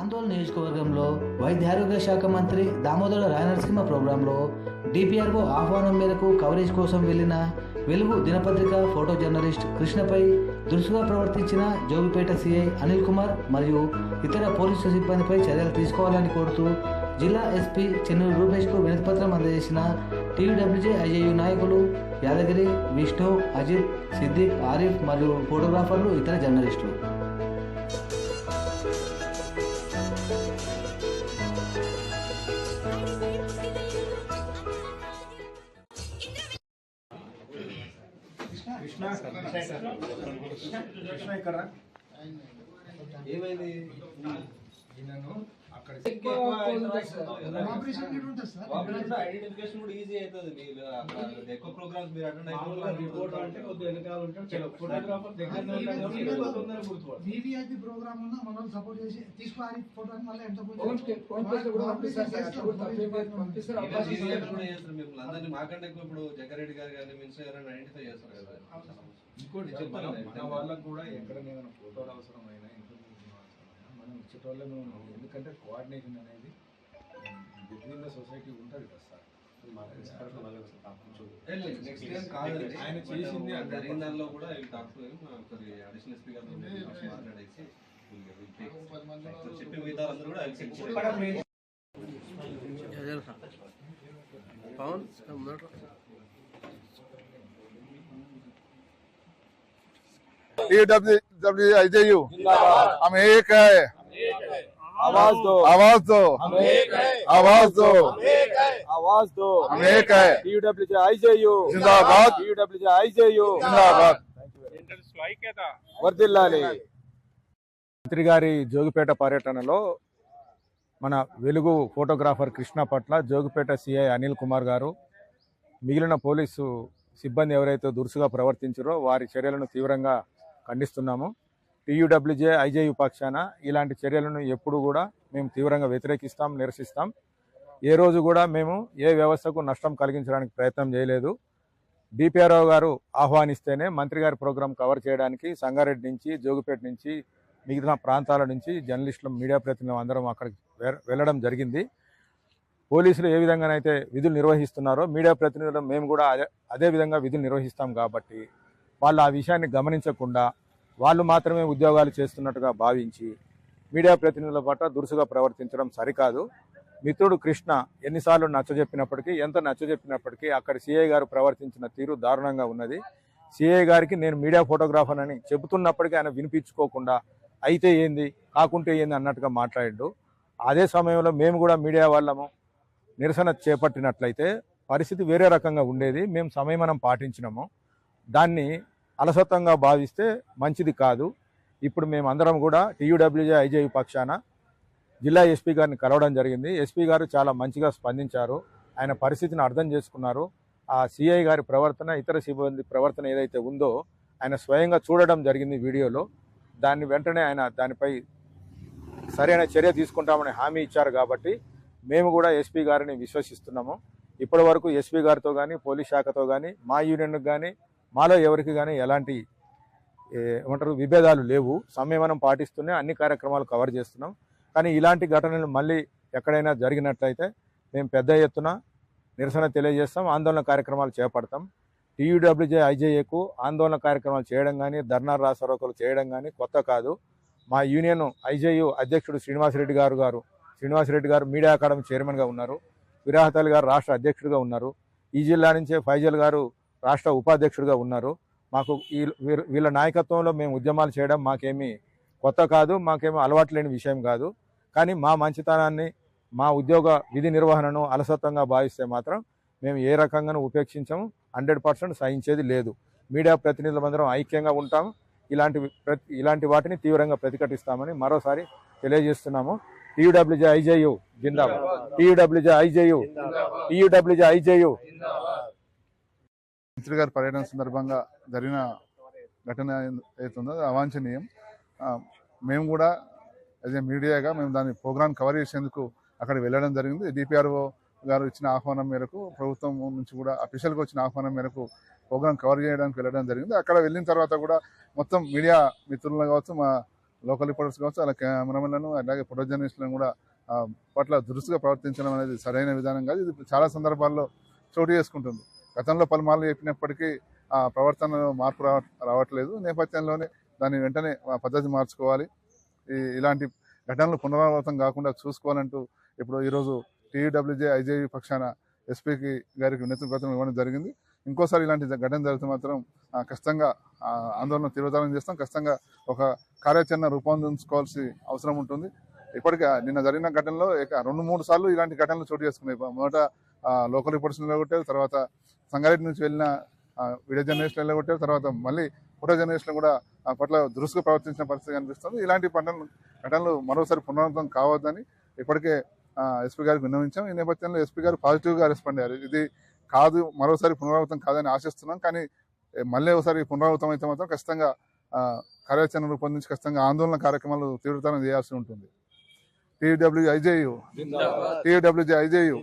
ఆందోళన నియోజకవర్గంలో వైద్య ఆరోగ్య శాఖ మంత్రి దామోదర రాయనరసింహ ప్రోగ్రాంలో డిపిఆర్ఓ ఆహ్వానం మేరకు కవరేజ్ కోసం వెళ్ళిన వెలుగు దినపత్రిక ఫోటో జర్నలిస్ట్ కృష్ణపై దురుసుగా ప్రవర్తించిన జోగిపేట సిఐ అనిల్ కుమార్ మరియు ఇతర పోలీసు సిబ్బందిపై చర్యలు తీసుకోవాలని కోరుతూ జిల్లా ఎస్పీ చెన్నూరు రూపేష్కు వినతిపత్రం అందజేసిన టీయూడబ్ల్యూజే ఐఏయు నాయకులు యాదగిరి విష్ణు అజిత్ సిద్దిక్ ఆరిఫ్ మరియు ఫోటోగ్రాఫర్లు ఇతర జర్నలిస్టులు. కృష్ణ కృష్ణ ఇక్కడ. ఏమైంది? ఈయనను ఐడెంటిఫికేషన్ కూడా ఈజీ అవుతుంది. మీరు ఎక్కువ ప్రోగ్రామ్స్ అటెండ్ ఫోటోగ్రాఫర్ దగ్గర. వివిఐపి ప్రోగ్రామ్ ఉన్న మనం సపోర్ట్ చేసి ఫోటో మళ్ళీ ఎంత అందరినీ మాకంటే ఇప్పుడు జగ్గారెడ్డి గారు కానీ మినిస్టర్ గారు ఐడెంటిఫై చేస్తారు కదా. ఇంకోటి చెప్తాను మన వాళ్ళకు కూడా ఎక్కడైనా ఫోటోలు అవసరమైన ఇచ్చేటోళ్ళను ఎందుకంటే కోఆర్డినేషన్ అనేది బిట్వీన్ ద సొసైటీ ఉంటుంది కదా సార్ నెక్స్ట్ టైం కాదు ఆయన చేసింది జరిగిన జరిగిన దానిలో కూడా టాక్ టు ఒకసారి అడిషనల్ ఎస్పీ గారితో మాట్లాడేసి so చెప్పి మిగతా అందరూ కూడా accept చేయాలి. डब्ल्यू हम एक है आवाज दो आवाज दो हम एक है आवाज दो आवाज दो हम एक है टीयूडब्ल्यूजे आईजेयू जिंदाबाद टीयूडब्ल्यूजे आईजेयू जिंदाबाद వర్దిల్లాలి మంత్రి గారి జోగిపేట పర్యటనలో మన వెలుగు ఫోటోగ్రాఫర్ కృష్ణ పట్ల జోగిపేట సిఐ అనిల్ కుమార్ గారు మిగిలిన పోలీసు సిబ్బంది ఎవరైతే దురుసుగా ప్రవర్తించారో వారి చర్యలను తీవ్రంగా ఖండిస్తున్నాము టీయూడబ్ల్యూజే ఐజేయు పక్షాన ఇలాంటి చర్యలను ఎప్పుడు కూడా మేము తీవ్రంగా వ్యతిరేకిస్తాం నిరసిస్తాం. ఏ రోజు కూడా మేము ఏ వ్యవస్థకు నష్టం కలిగించడానికి ప్రయత్నం చేయలేదు. డిపిఆర్ఓ గారు ఆహ్వానిస్తేనే మంత్రి గారి ప్రోగ్రాం కవర్ చేయడానికి సంగారెడ్డి నుంచి జోగిపేట నుంచి మిగతా ప్రాంతాల నుంచి జర్నలిస్టులు మీడియా ప్రతినిధులు అందరం అక్కడికి వె- వెళ్ళడం జరిగింది. పోలీసులు ఏ విధంగానైతే విధులు నిర్వహిస్తున్నారో మీడియా ప్రతినిధులు మేము కూడా అదే అదే విధంగా విధులు నిర్వహిస్తాం కాబట్టి వాళ్ళు ఆ విషయాన్ని గమనించకుండా వాళ్ళు మాత్రమే ఉద్యోగాలు చేస్తున్నట్టుగా భావించి మీడియా ప్రతినిధుల పట్ల దురుసుగా ప్రవర్తించడం సరికాదు. మిత్రుడు కృష్ణ ఎన్నిసార్లు నచ్చజెప్పినప్పటికీ ఎంత నచ్చజెప్పినప్పటికీ అక్కడ సిఐ గారు ప్రవర్తించిన తీరు దారుణంగా ఉన్నది. సిఐ గారికి నేను మీడియా ఫోటోగ్రాఫర్ అని చెబుతున్నప్పటికీ ఆయన వినిపించుకోకుండా అయితే ఏంది కాకుంటే ఏంది అన్నట్టుగా మాట్లాడిండు. అదే సమయంలో మేము కూడా మీడియా వాళ్ళము నిరసన చేపట్టినట్లయితే పరిస్థితి వేరే రకంగా ఉండేది. మేము సంయమనం పాటించినాము. దాన్ని అలసత్వంగా భావిస్తే మంచిది కాదు. ఇప్పుడు మేము అందరం కూడా టీయూడబ్ల్యూజే ఐజేయు పక్షాన జిల్లా ఎస్పీ గారిని కలవడం జరిగింది. ఎస్పీ గారు చాలా మంచిగా స్పందించారు. ఆయన పరిస్థితిని అర్థం చేసుకున్నారు. ఆ సిఐ గారి ప్రవర్తన ఇతర సిబ్బంది ప్రవర్తన ఏదైతే ఉందో ఆయన స్వయంగా చూడడం జరిగింది వీడియోలో. దాన్ని వెంటనే ఆయన దానిపై సరైన చర్య తీసుకుంటామని హామీ ఇచ్చారు కాబట్టి మేము కూడా ఎస్పీ గారిని విశ్వసిస్తున్నాము. ఇప్పటి వరకు ఎస్పీ గారితో కానీ పోలీస్ శాఖతో కానీ మా యూనియన్కి కానీ మాలో ఎవరికి కానీ ఎలాంటి ఏమంటారు విభేదాలు లేవు. సంయమనం పాటిస్తూనే అన్ని కార్యక్రమాలు కవర్ చేస్తున్నాం. కానీ ఇలాంటి ఘటనలు మళ్ళీ ఎక్కడైనా జరిగినట్లయితే మేము పెద్ద ఎత్తున నిరసన తెలియజేస్తాం ఆందోళన కార్యక్రమాలు చేపడతాం. టీయూడబ్ల్యూజే ఐజేఏకు ఆందోళన కార్యక్రమాలు చేయడం కానీ ధర్నా రాసరోకలు చేయడం కానీ కొత్త కాదు. మా యూనియన్ ఐజేయు అధ్యక్షుడు శ్రీనివాసరెడ్డి గారు గారు శ్రీనివాసరెడ్డి గారు మీడియా అకాడమీ చైర్మన్గా ఉన్నారు. విరాహతల్ గారు రాష్ట్ర అధ్యక్షుడిగా ఉన్నారు. ఈ జిల్లా నుంచే ఫైజల్ గారు రాష్ట్ర ఉపాధ్యక్షుడిగా ఉన్నారు. మాకు ఈ వీళ్ళ- వీళ్ళ నాయకత్వంలో మేము ఉద్యమాలు చేయడం మాకేమీ కొత్త కాదు మాకేమీ అలవాటు లేని విషయం కాదు. కానీ మా మంచితనాన్ని మా ఉద్యోగ విధి నిర్వహణను అలసత్వంగా భావిస్తే మాత్రం మేము ఏ రకంగానూ ఉపేక్షించము హండ్రెడ్ పర్సెంట్ సహించేది లేదు. మీడియా ప్రతినిధులందరం ఐక్యంగా ఉంటాం. ఇలాంటి ప్రతి ఇలాంటి వాటిని తీవ్రంగా ప్రతిఘటిస్తామని మరోసారి తెలియజేస్తున్నాము. టీయూడబ్ల్యూజే ఐజేయు జిందాబాద్. TUWJ IJU TUWJ IJU. మంత్రి గారి పర్యటన సందర్భంగా జరిగిన ఘటన ఏదైతుందో అది అవాంఛనీయం. మేము కూడా యాజ్ ఏ మీడియాగా మేము దాని ప్రోగ్రామ్ కవర్ చేసేందుకు అక్కడికి వెళ్ళడం జరిగింది. డిపిఆర్ఓ గారు ఇచ్చిన ఆహ్వానం మేరకు ప్రభుత్వం నుంచి కూడా అఫీషియల్గా వచ్చిన ఆహ్వానం మేరకు ప్రోగ్రామ్ కవర్ చేయడానికి వెళ్ళడం జరిగింది. అక్కడ వెళ్ళిన తర్వాత కూడా మొత్తం మీడియా మిత్రులను కావచ్చు మా లోకల్ రిపోర్టర్స్ కావచ్చు అలా కెమెరామెన్లను అలాగే ఫోటో జర్నలిస్టులను కూడా పట్ల దురుసుగా ప్రవర్తించడం అనేది సరైన విధానం కాదు. ఇది చాలా సందర్భాల్లో చోటు చేసుకుంటుంది. గతంలో పలుమార్లు చెప్పినప్పటికీ ఆ ప్రవర్తనలో మార్పు రావ రావట్లేదు. నేపథ్యంలోనే దాన్ని వెంటనే పద్ధతి మార్చుకోవాలి. ఈ ఇలాంటి ఘటనలు పునరావృతం కాకుండా చూసుకోవాలంటూ ఇప్పుడు ఈరోజు టీయూడబ్ల్యూజే ఐజేయు పక్షాన ఎస్పీకి గారికి వినతి పత్రం ఇవ్వడం జరిగింది. ఇంకోసారి ఇలాంటి ఘటన జరిగితే మాత్రం ఖచ్చితంగా ఆందోళన తీవ్రతరం చేస్తాం. ఖచ్చితంగా ఒక కార్యాచరణ రూపొందించుకోవాల్సి అవసరం ఉంటుంది. ఇప్పటికే నిన్న జరిగిన ఘటనలో ఇక రెండు మూడు సార్లు ఇలాంటి ఘటనలు చోటు చేసుకున్నాయి. మొదట లోకల్ రిపోర్ట్స్ నిలగొట్టారు తర్వాత సంగారెడ్డి నుంచి వెళ్ళిన వీడియో జర్నలిస్టులు నిలగొట్టారు తర్వాత మళ్ళీ ఫోటో జర్నలిస్టులు కూడా ఆ పట్ల దురుసుగా ప్రవర్తించిన పరిస్థితి కనిపిస్తుంది. ఇలాంటి పంటలు ఘటనలు మరోసారి పునరావృతం కావద్దని ఇప్పటికే ఎస్పీ గారికి విన్నవించాం. ఈ నేపథ్యంలో ఎస్పీ గారు పాజిటివ్గా రెస్పాండ్ అయ్యారు. ఇది కాదు మరోసారి పునరావృతం కాదని ఆశిస్తున్నాం కానీ మళ్ళీ ఒకసారి పునరావృతం అయితే మాత్రం ఖచ్చితంగా కార్యాచరణ రూపొందించి ఖచ్చితంగా ఆందోళన కార్యక్రమాలు తీవ్రతరం చేయాల్సి ఉంటుంది. TW IJU TWJ IJU